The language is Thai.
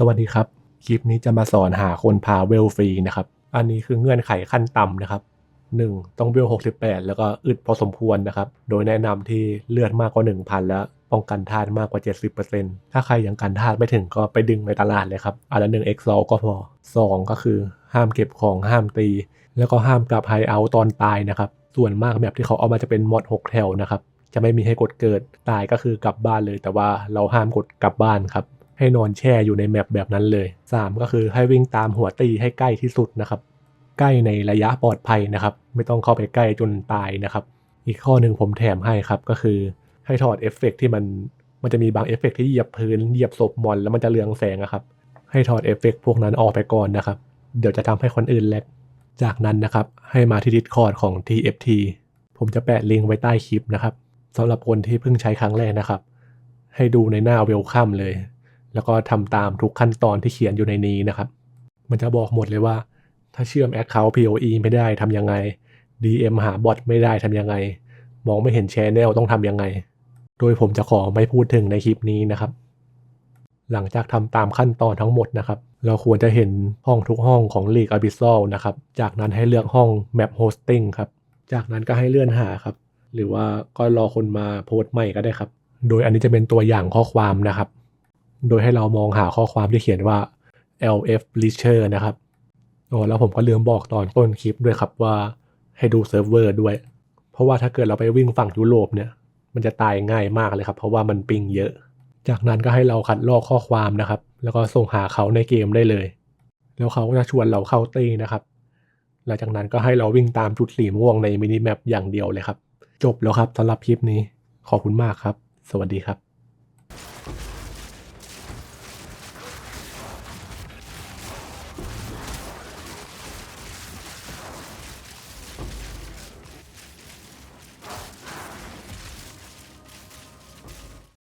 สวัสดีครับ คลิปนี้จะมาสอนหาคนพาเวลฟรีนะครับ อันนี้คือเงื่อนไขขั้นต่ำนะครับ 1. ต้องเวล 68 แล้วก็อึดพอสมควรนะครับ โดยแนะนำที่เลือดมากกว่า 1,000 แล้วป้องกันธาตุมากกว่า 70%ถ้าใครยังกันธาตุไม่ถึงก็ไปดึงในตลาดเลยครับ อันละหนึ่งเอ็กซอก็พอ 2 ก็คือห้ามเก็บของห้ามตี แล้วก็ห้ามกลับไฮเอาท์ตอนตายนะครับ ส่วนมากแบบที่เขาเอามาจะเป็นมอด6แถวนะครับ จะไม่มีให้กดเกิด ตายก็คือกลับบ้านเลย แต่ว่าเราห้ามกดกลับบ้านครับ ให้นอนแช่อยู่ในแมปแบบนั้นเลย 3 ก็คือให้วิ่งตามหัวตีให้ใกล้ที่สุดนะครับ ใกล้ในระยะปลอดภัยนะครับ ไม่ต้องเข้าไปใกล้จนตายนะครับ อีกข้อหนึ่งผมแถมให้ครับก็คือให้ถอดเอฟเฟกต์ที่มันมันจะมีบางเอฟเฟกต์ที่เหยียบพื้นเหยียบศพมอนแล้วมันจะเรืองแสงอะครับ ให้ถอดเอฟเฟกต์พวกนั้นออกไปก่อนนะครับ เดี๋ยวจะทำให้คนอื่นแลกจากนั้นนะครับให้มาที่ Discord ของ TFT ผมจะแปะลิงก์ไว้ใต้คลิปนะครับสำหรับคนที่เพิ่งใช้ครั้งแรกนะครับ ให้ดูในหน้าเวลคัมเลย แล้วก็ทำตามทุกขั้นตอนที่เขียนอยู่ในนี้นะครับ มันจะบอกหมดเลยว่า ถ้าเชื่อม Account POE ไม่ได้ทำยังไง DM หาบอทไม่ได้ทำยังไง มองไม่เห็นแชนแนลต้องทำยังไง โดยผมจะขอไม่พูดถึงในคลิปนี้นะครับ หลังจากทำตามขั้นตอนทั้งหมดนะครับ เราควรจะเห็นห้องทุกห้องของ League Abyssal นะครับ จากนั้นให้เลือกห้อง Map Hosting ครับ จากนั้นก็ให้เลื่อนหาครับ หรือว่าก็รอคนมาโพสต์ใหม่ก็ได้ครับ โดยอันนี้จะเป็นตัวอย่างข้อความนะครับ โดยให้เรามองหาข้อความที่เขียนว่า LF Bleacher นะครับโอ้แล้วผมก็ลืมบอกตอนต้นคลิปด้วยครับว่าให้ดูเซิร์ฟเวอร์ด้วย เพราะว่าถ้าเกิดเราไปวิ่งฝั่งยุโรปเนี่ย มันจะตายง่ายมากเลยครับ เพราะว่ามันปิงเยอะ จากนั้นก็ให้เราคัดลอกข้อความนะครับ แล้วก็ส่งหาเขาในเกมได้เลย แล้วเขาก็จะชวนเราเข้าตีนะครับ หลังจากนั้นก็ให้เราวิ่งตามจุดสีม่วงในมินิแมปอย่างเดียวเลยครับ จบแล้วครับสำหรับคลิปนี้ ขอบคุณมากครับ สวัสดีครับ